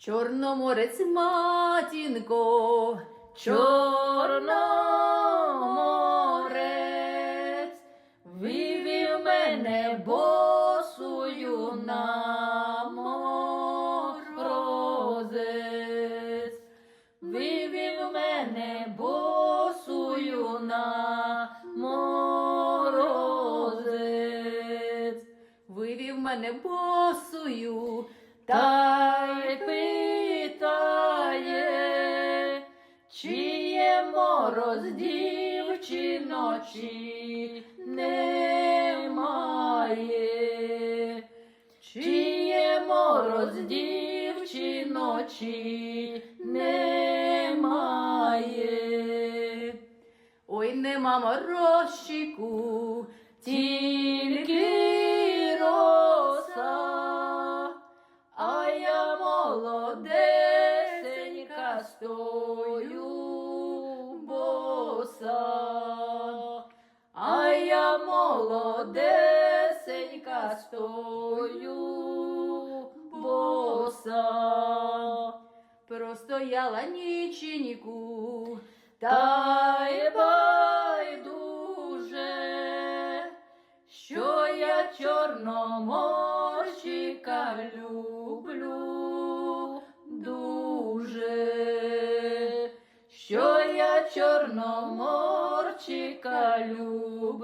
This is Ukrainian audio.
Чорноморець матінко, Чорноморець, вивів мене босую на морозець, вивів мене босую на морозець, вивів мене босую, та чи є мороз дівчино, чи немає, чи є мороз дівчино, чи немає. Ой, нема морозчику, тільки молодесенька стою боса. Простояла ніченьку, та й байдуже, що я чорноморщика люблю дуже, що я чорноморчика люблю